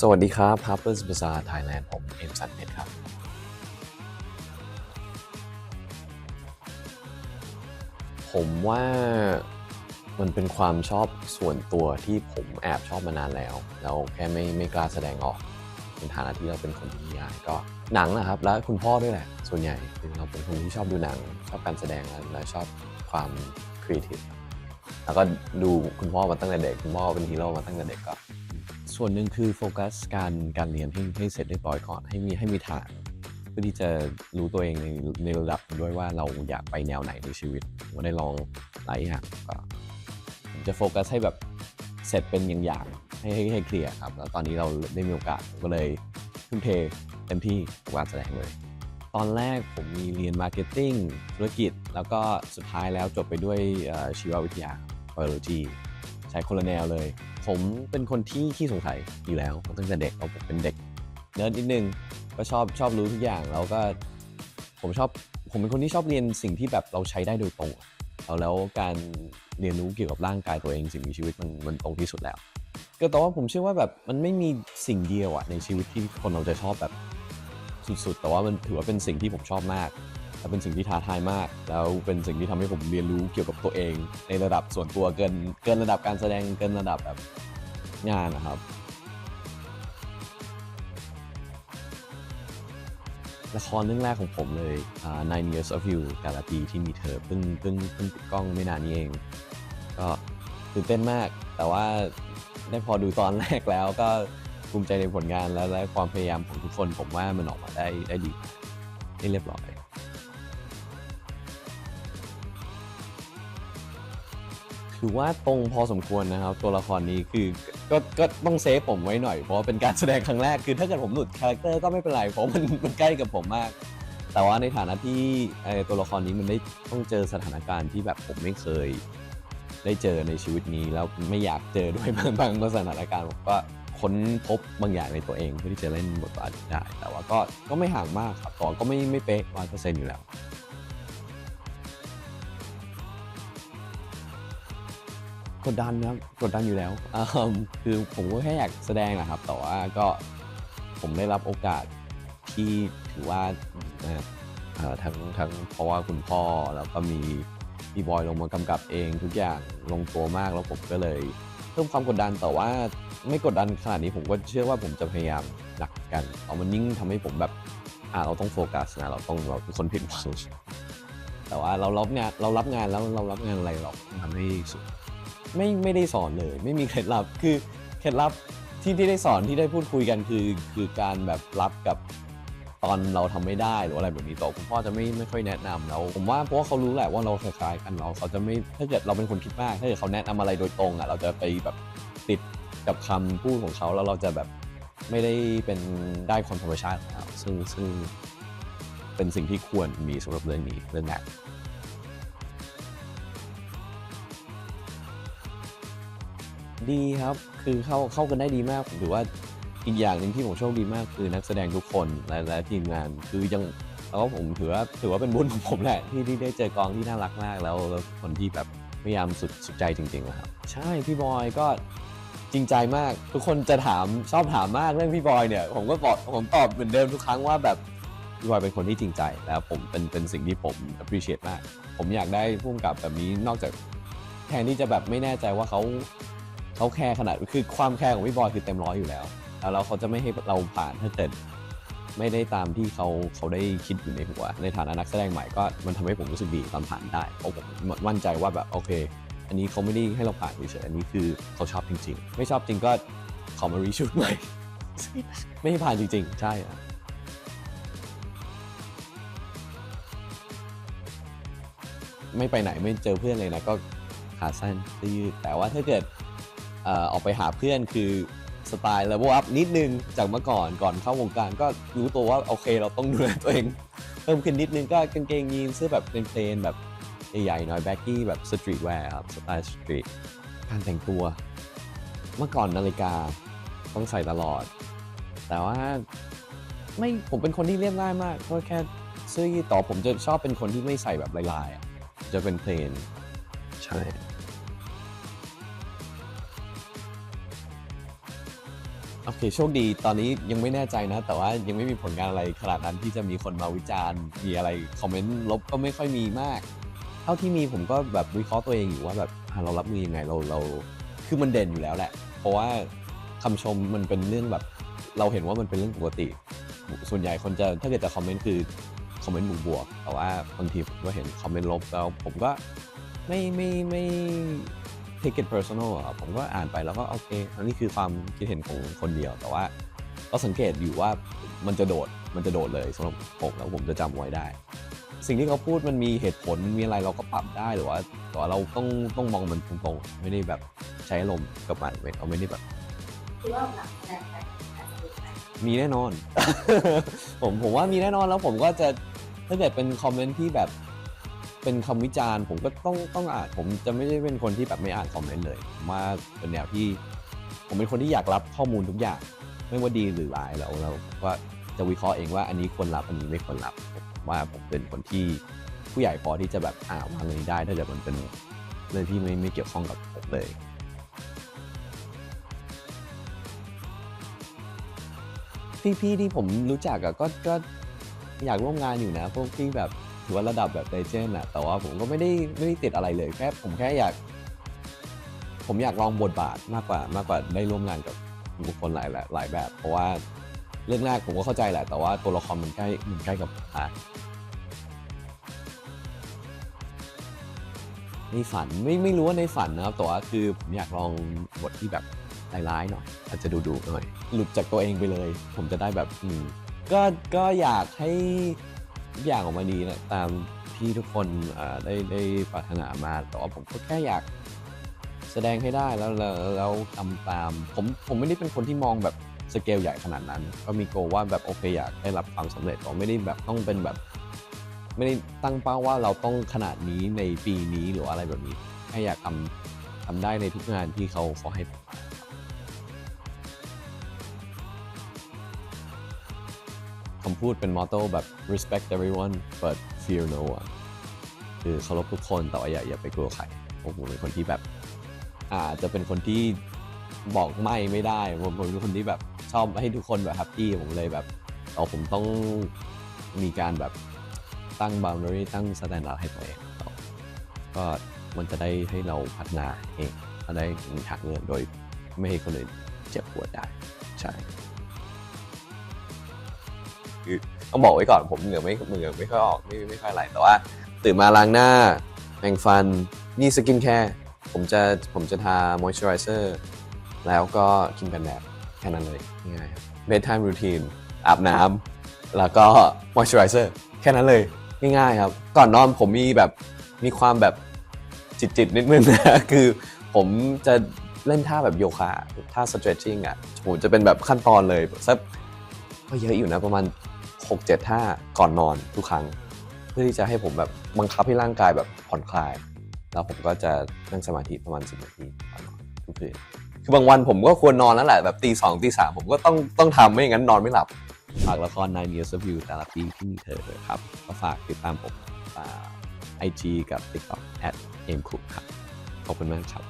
สวัสดีครับ Harper's Bazaar Thailand ผมเอ็มสันเพชรครับ ผมว่ามันเป็นความชอบส่วนตัวที่ผมแอบชอบมานานแล้ว แล้วแค่ไม่ไม่กล้าแสดงออกในฐานะที่เราเป็นคนที่ยายก็หนังนะครับ แล้วคุณพ่อด้วยแหละ ส่วนใหญ่คือเราเป็นคนที่ชอบดูหนัง ชอบการแสดงและและชอบความครีเอทีฟแล้วก็ดูคุณพ่อมาตั้งแต่เด็ก คุณพ่อเป็นฮีโร่มาตั้งแต่เด็กก็ ส่วนหนึ่งคือโฟกัสการการเรียนให้ให้เสร็จเรียบร้อยก่อนให้มีให้มีฐานเพื่อที่จะรู้ตัวเองในในระดับด้วยว่าเราอยากไปแนวไหนในชีวิตผมก็ได้ลองหลายอย่างก็ผมจะโฟกัสให้แบบเสร็จเป็นอย่างๆให้ให้ให้เคลียร์ครับแล้วตอนนี้เราได้มีโอกาสผมก็เลยทุ่มเทเต็มที่กับการแสดงเลย ตอนแรกผมมีเรียนมาร์เก็ตติ้งธุรกิจ แล้วก็สุดท้ายแล้วจบไปด้วยชีววิทยา biology ใช้คนละแนวเลย ผมเป็นคนที่ขี้สงสัยอยู่แล้วตั้งแต่เด็กเราผมเป็นเด็กเนิร์ดนิดนึงก็ชอบชอบรู้ทุกอย่างแล้วก็ผมชอบผมเป็นคนที่ชอบเรียนสิ่งที่แบบเราใช้ได้โดยตรงอะแล้วแล้วการเรียนรู้เกี่ยวกับร่างกายตัวเองสิ่งมีชีวิตมันมันตรงที่สุดแล้ว ก็แต่ว่าผมเชื่อว่าแบบมันไม่มีสิ่งเดียวอะในชีวิตที่คนเราจะชอบแบบสุดๆ แต่ว่ามันถือว่าเป็นสิ่งที่ผมชอบมาก และเป็นสิ่งที่ท้าทายมาก แล้วเป็นสิ่งที่ทำให้ผมเรียนรู้เกี่ยวกับตัวเอง ในระดับส่วนตัวเกินเกินระดับการแสดงเกินระดับแบบงานนะครับ ละครเรื่องแรกของผมเลยอ่า Nine Years of You การละปีที่มีเธอเพิ่งเพิ่งเพิ่งปิดกล้องไม่นานนี้เอง ก็ตื่นเต้นมาก แต่ว่าได้พอดูตอนแรกแล้วก็ภูมิใจในผลงานและและความพยายามของทุกคน ผมว่ามันออกมาได้ได้ดีได้เรียบร้อย ถือว่าตรงพอสมควรนะครับ ตัวละครนี้คือก็ก็ต้องเซฟผมไว้หน่อยเพราะว่าเป็นการแสดงครั้งแรกคือถ้าเกิดผมหลุดคาแรคเตอร์ก็ไม่เป็นไรเพราะมันมันใกล้กับผมมาก แต่ว่าในฐานะที่เอ่อตัวละครนี้มันได้ต้องเจอสถานการณ์ที่แบบผมไม่เคย ได้เจอในชีวิตนี้แล้วไม่อยากเจอด้วย บางบางสถานการณ์ผมก็ค้นพบบางอย่างในตัวเองเพื่อที่จะเล่นบทบาทนี้ได้ แต่ว่าก็ก็ไม่ห่างมากครับต่ว่าก็ไม่ไม่เป๊ะร้อยเปอร์เซ็นต์อยู่แล้ว กดดันนะครับกดดันอยู่แล้วอืมคือผมก็แค่อยากแสดงนะครับ แต่ว่าก็ผมได้รับโอกาสที่ถือว่าเอ่อเอ่อทั้งทั้งเพราะว่าคุณพ่อแล้วก็มีพี่บอยลงมากำกับเองทุกอย่างลงตัวมากแล้วผมก็เลยเพิ่มความกดดันแต่ว่าไม่กดดันขนาดนี้ผมก็เชื่อว่าผมจะพยายามหนักกันเอามันยิ่งทำให้ผมแบบอ่าเราต้องโฟกัสนะเราต้องเราเป็นคนผิดหวังแต่ว่าเรารับงานเรารับงานแล้วเรารับงานอะไรเราต้องทำให้สุด ไม่ไม่ได้สอนเลย ไม่มีเคล็ดลับคือเคล็ดลับที่ที่ได้สอนที่ได้พูดคุยกันคือคือการแบบรับกับตอนเราทำไม่ได้หรืออะไรแบบนี้ต่คุณพ่อจะไม่ไม่ค่อยแนะนำแล้วผมว่าเพราะว่าเขารู้แหละว่าเราคล้ายๆกันเราเขาจะไม่ถ้าเกิดเราเป็นคนคิดมากถ้าเกิดเขาแนะนำอะไรโดยตรงอะเราจะไปแบบติดกับคำพูดของเขาแล้วเราจะแบบไม่ได้เป็นได้ความธรรมชาติของเราซึ่งซึ่งเป็นสิ่งที่ควรมีสำหรับเรื่องนี้เรื่องแรก ดีครับ คือเข้าเข้ากันได้ดีมากผมถือว่าอีกอย่างหนึ่งที่ผมโชคดีมากคือนักแสดงทุกคนและและทีมงานคือยังแล้วก็ผมถือว่าถือว่าเป็นบุญของผมแหละที่ที่ได้เจอกองที่น่ารักมากแล้วแล้วคนที่แบบพยายามสุดสุดใจจริงๆนะครับ ใช่พี่บอยก็จริงใจมาก ทุกคนจะถามชอบถามมากเรื่องพี่บอยเนี่ย ผมก็บอกผมตอบเหมือนเดิมทุกครั้งว่าแบบพี่บอยเป็นคนที่จริงใจ แล้วผมเป็นเป็นสิ่งที่ผม appreciate มาก ผมอยากได้พุ่มกับแบบนี้นอกจากแทนที่จะแบบไม่แน่ใจว่าเขา เขาแคร์ขนาดคือความแคร์ของพี่บอยคือเต็มร้อยอยู่แล้วแล้วเราเขาจะไม่ให้เราผ่านถ้าเกิดไม่ได้ตามที่เขาเขาได้คิดอยู่ในหัวในฐานะนักแสดงใหม่ก็มันทำให้ผมรู้สึกดีตอนผ่านได้เพราะผมมั่นใจว่าแบบโอเค อันนี้เขาไม่ได้ให้เราผ่านเฉยอันนี้คือเขาชอบจริง ๆ ไม่ชอบจริงก็ขอมารีชูดใหม่ไม่ให้ผ่านจริง ๆ ใช่อะไม่ไปไหนไม่เจอเพื่อนเลยนะก็ขาสั้นเสื้อยืดแต่ว่าถ้าเกิด อออกไปหาเพื่อนคือสไตล์เลเวลอัพนิดนึงจากเมื่อก่อนก่อนเข้าวงการก็รู้ตัวว่าโอเคเราต้องดูแลตัวเอง เพิ่มขึ้นนิดนึงก็กางเกงยีนเสื้อแบบเพลนๆแบบใหญ่ๆหน่อยแบ็กกี้แบบสตรีทแวร์ครับสไตล์สตรีทการแต่งตัว เมื่อก่อนนาฬิกาต้องใส่ตลอด แต่ว่าไม่ผมเป็นคนที่เรียบง่ายมากก็แค่เสื้อยืดต่อผมจะชอบเป็นคนที่ไม่ใส่แบบลายๆจะเป็นเพลนใช่ โอเคโชคดีตอนนี้ยังไม่แน่ใจนะ แต่ว่ายังไม่มีผลงานอะไรขนาดนั้นที่จะมีคนมาวิจารณ์ มีอะไรคอมเมนต์ลบก็ไม่ค่อยมีมาก เท่าที่มีผมก็แบบวิเคราะห์ตัวเองอยู่ว่าแบบเรารับมือยังไงเราเรา คือมันเด่นอยู่แล้วแหละ เพราะว่าคำชมมันเป็นเรื่องแบบ เราเห็นว่ามันเป็นเรื่องปกติ ส่วนใหญ่คนจะถ้าเกิดจะคอมเมนต์คือคอมเมนต์บวกแต่ว่าบางทีผมก็เห็นคอมเมนต์ลบแล้วผมก็ไม่ไม่ไม่ take it personal อะครับผมก็อ่านไปแล้วก็โอเคอันนี้คือความคิดเห็นของคนเดียว แต่ว่าก็สังเกตอยู่ว่ามันจะโดดมันจะโดดเลยสำหรับผมแล้วผมจะจำไว้ได้ สิ่งที่เขาพูดมันมีเหตุผลมันมีอะไรเราก็ปรับได้หรือว่าแต่ว่าเราต้องต้องมองมันตรงๆ ไม่ได้แบบใช้อารมณ์กับมันเราไม่ได้แบบคิดว่าหลังแสดงไปอาจจะเป็นไปมีแน่นอน ผมผมว่ามีแน่นอนแล้วผมก็จะถ้าเกิดเป็นคอมเมนต์ที่แบบ เป็นคำวิจารณ์ผมก็ต้องต้องอ่านผมจะไม่ได้เป็นคนที่แบบไม่อ่านคอมเมนต์เลยมาเป็นแนวที่ ผมเป็นคนที่อยากรับข้อมูลทุกอย่าง ไม่ว่าดีหรือร้ายแล้วเราก็จะวิเคราะห์เองว่าอันนี้ควรรับอันนี้ไม่ควรรับว่าผมเป็นคนที่ผู้ใหญ่พอที่จะแบบอ่าวางเรื่องนี้ได้ถ้าเกิดมันเป็นเรื่องที่ไม่ไม่เกี่ยวข้องกับผมเลยพี่ๆที่ผมรู้จักอะก็ก็อยากร่วมงานอยู่นะ พวกที่แบบ ถือว่าระดับแบบไดเจนอะแต่ว่าผมก็ไม่ได้ไม่ได้ติดอะไรเลยแค่ผมแค่อยาก ผมอยากลองบทบาทมากกว่ามากกว่าได้ร่วมงานกับบุคคลหลายหลายแบบ เพราะว่าเรื่องแรกผมก็เข้าใจแหละ แต่ว่าตัวละครมันใกล้มันใกล้กับผมมากในฝันไม่ไม่รู้ว่าในฝันนะครับแต่ว่าคือผมอยากลองบทที่แบบร้ายๆหน่อยอาจจะดูดูหน่อย หลุดจากตัวเองไปเลย ผมจะได้แบบอืมก็ก็อยากให้ ทุกอย่างออกมาดีนะตามที่ทุกคนได้ได้ปรารถนามาแต่ว่าผมก็แค่อยากแสดงให้ได้แล้วแล้วแล้วทำตามผมผมไม่ได้เป็นคนที่มองแบบสเกลใหญ่ขนาดนั้น ก็มีโกว่าแบบโอเคอยากได้รับความสำเร็จแต่ว่าไม่ได้แบบต้องเป็นแบบ ไม่ได้ตั้งเป้าว่าเราต้องขนาดนี้ในปีนี้หรืออะไรแบบนี้แค่อยากทำทำได้ในทุกงานที่เขาเขาให้ผมมา พูดเป็นมอตโต้แบบ respect everyone but fear no one คือเคารพทุกคนแต่ว่าอย่าอย่าไปกลัวใครผมเป็นคนที่แบบอาจจะเป็นคนที่บอกไม่ไม่ได้ผมผมเป็นคนที่แบบชอบให้ทุกคนแบบแฮปปี้ผมเลยแบบเอาผมต้องมีการแบบตั้ง boundary ตั้ง standard ให้ตัวเองก็มันจะได้ให้เราพัฒนาเองได้มีทางเลือกโดยไม่ให้คนอื่นเจ็บปวดได้ใช่ ต้องบอกไว้ก่อนผมเหงื่อไม่เหงื่อไม่ค่อยออกไม่ไม่ค่อยไหลแต่ว่า ตื่นมาล้างหน้าแปรงฟันนี่สกินแคร์ผมจะผมจะทามอยส์เจอไรเซอร์แล้วก็ครีมกันแดดแค่นั้นเลยง่ายๆครับ bedtime routine อาบน้ำแล้วก็ moisturizer แค่นั้นเลยง่ายๆครับ ก่อนนอนผมมีแบบมีความแบบจิตๆนิดนึงนะคือผมจะเล่นท่าแบบโยคะท่า stretching อะผมจะเป็นแบบขั้นตอนเลยสักก็เยอะอยู่นะประมาณ 6-7ท่าก่อนนอนทุกครั้ง เพื่อที่จะให้ผมแบบบังคับให้ร่างกายแบบผ่อนคลาย แล้วผมก็จะนั่งสมาธิประมาณ 10 นาทีก่อนนอนทุกคืนคือบางวันผมก็ควรนอนแล้วแหละแบบตีสองตีสามผมก็ต้องต้องทำไม่อย่างนั้นนอนไม่หลับฝากละคร Nine Years of You แต่ละปีที่มีเธอเลยครับ ก็ฝากติดตามผมไอจีกับ TikTok at a m c o o k ครับ ขอบคุณมากครับ